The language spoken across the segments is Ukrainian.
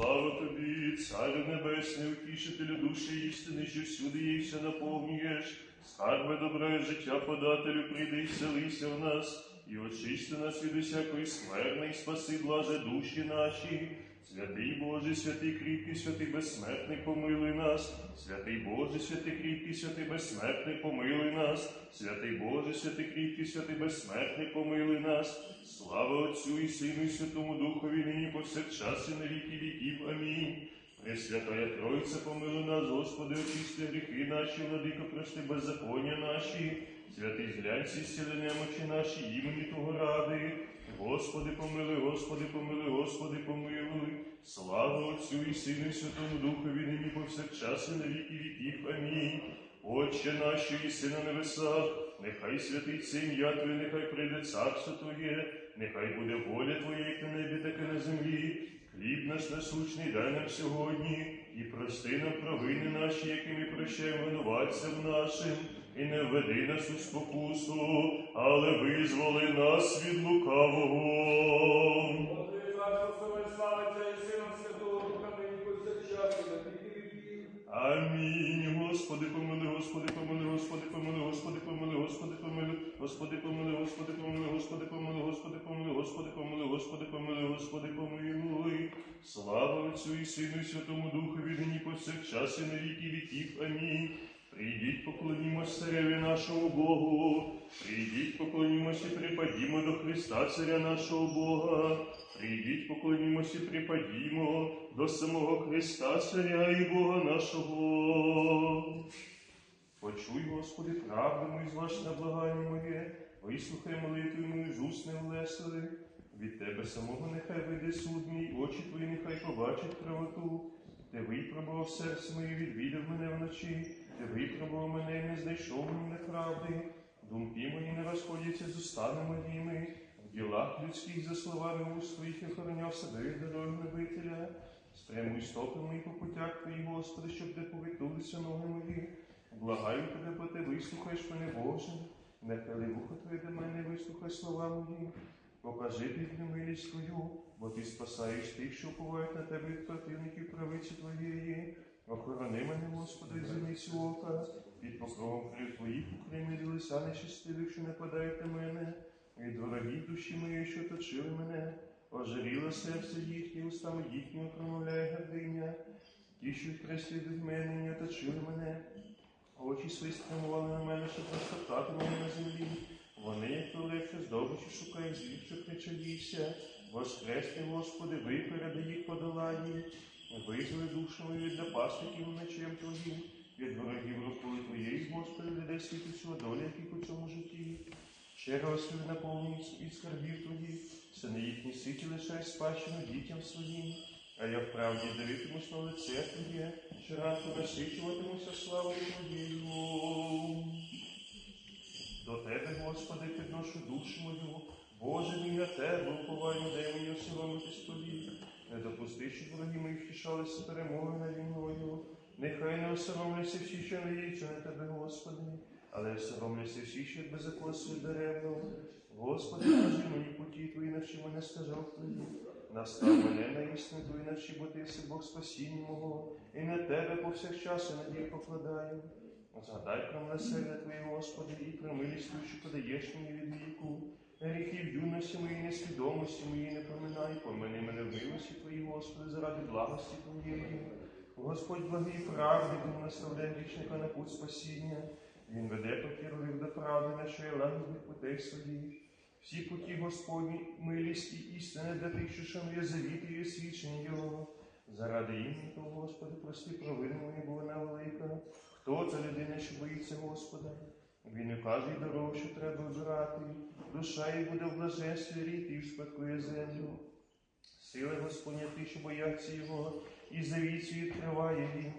Слава тобі, Царю Небесний, утішителю душі істини, що всюди їй все наповнюєш. Скарби добре життя подателю, прийди і селися в нас, і очисти нас від усякої скверни, і спаси, блаже душі наші. Святий Боже, святий кріпкий, святий безсмертний, помилуй нас. Святий Боже, святий кріпкий, святий безсмертний, помилуй нас. Святий Боже, святий кріпкий, святий безсмертний, помилуй нас. Слава Отцю і Сину, і Святому Духові, нині повсякчас і на віки віків. Амінь. Пресвятая Тройця, помилуй нас, Господи, очисти гріхи наші, владико, прости беззаконня наші. Святий зглянься, зціли немочі наші, імені Того ради. Господи, помилуй, Господи, помилуй, Господи, помилуй. Слава Отцю і Сину, і Святому Духові, нині повсякчас і на віки віків. Амінь. Отче наш, що єси на небесах, нехай святиться ім'я Твоє, нехай прийде царство Твоє, нехай буде воля Твоя, як на небі, так і на землі. Хліб наш насущний дай нам сьогодні, і прости нам провини наші, які ми прощаємо винуватцям нашим, і не введи нас у спокусу, але визволи нас від лукавого. Амінь. Господи, помили, Господи, помили, Господи, помили, Господи, помили, Господи, помили, Господи, помили, Господи, помили, Господи, помили, Господи, помили, Господи, помили, Господи, помили, Господи, помилуй. Слава Отцю і Сину, і Святому Духові, нині повсякчас і на віки віків. Амінь. Прийдіть, поклонімося цареві нашому Богу. Прийдіть, поклонімося і припадімо до Христа, царя нашого Бога. Прийдіть, поклонімося і припадімо до самого Христа, царя і Бога нашого. Почуй, Господи, правду мою, зваж на благання моє, вислухай молитву мою, з уст невлесили. Від Тебе самого нехай вийде суд мій, очі Твої нехай побачать правоту. Ти випробував серце моє, відвідав мене вночі, ти випробував мене не знайшов мені неправди. Думки мої не розходяться з устами моїми, в ділах людських за словами уст своїх я охороняв себе від дороги гнобителя. Спрямуй стопи по путях Твої, Господи, щоб не повитулися ноги мої. Благаю тебе, бо ти вислухаєш мене, Боже, нехай вухо Твоє до мене, вислухай слова мої. Покажи бідну милість Твою, бо ти спасаєш тих, що уповають на тебе від противників правиці Твоєї. Охорони мене, Господи, зіниці ока, під покровом крив Твоїх укрий мені лиця нещастивих, що нападають на мене, від ворогів душі моєї, що точили мене, ожиріло серце їхнє, устами їхніми промовляє гординя. Ті, що переслідують мене, не оточили мене, очі свої спрямували на мене, щоб розтоптати мене на землі. Вони, як то легше здобичі, шукають звір, що кричаліся. Воскресни, Господи, випереди їх подолані. Визволи душу мою від напасників мечем Твоїм, від ворогів рукою Твоєї, Господи, людей світу всього доля, яких у цьому житті. Щиро свою наповнюють від скарбів Твоїх, сини їхні ситі лишай спадщину дітям своїм. А я вправді дивитимусь на лице Твоє, щоранку насичуватимуся славою Твоєю. До Тебе, Господи, підношу душу мою, Боже мій на Тебе, уповаю, дай мені осиломитись Тобі. Не допусти, щоб вороги втішалися перемоги наді мною. Нехай не осоромляться всі, що надіються на Тебе, Господи, але осоромляться всі, що беззаконствують даремно. Господи, кажи мені путі Твої, навчи мене стежок Твої. Настав мене на істину Твої, навчи, бо Ти си Бог спасіння мого, і на Тебе повсякчас надію покладаю. Згадай про милосердя Твоє, Господи, і про милість Твою, що подаєш мені від віку. Гріхів юності моєї, несвідомості моєї не поминай, помини мене в милості Твої, Господи, заради благості Твоєї. Господь благий правди, Він наставляє грішника на путь спасіння. Він веде покірливих до правди, нашої лагідних путей своїх. Всі путі Господні, милість і істини для тих, що шанує завіт і освічення Його. Заради імені того, Господи, прости провини мої, бо вона велика. Хто та людина, що боїться Господа? Він указує дорогу, що треба обирати. Душа її буде в блаженстві рід і вспадкує землю. Сила Господня ти, що бояться Його, і завіцю відкриває він.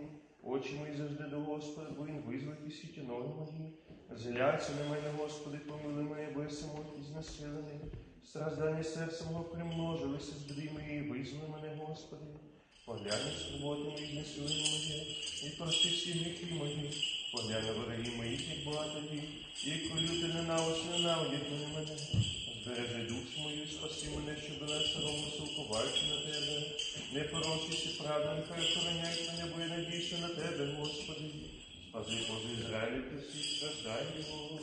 Очі мої завжди до Господа, бо він визволить і світі ноги мої. Згляться на мене, Господи, помили мене, бо я самотній знесилений. Страждання серця мого примножилися з моєї, визволи мене, Господи помянешь животные и моє, і прости всі гріхи мої, помяни вороги моїх і багатові, і коли ти ненависно ненавидіть мене, збережи душу мою, спаси мене, що бере сорому, силкуваючи на тебе, не порочись і правда, мене, бо я надійся на тебе, Господи. Спаси Боже Ізраїлю, ти всі страждай його.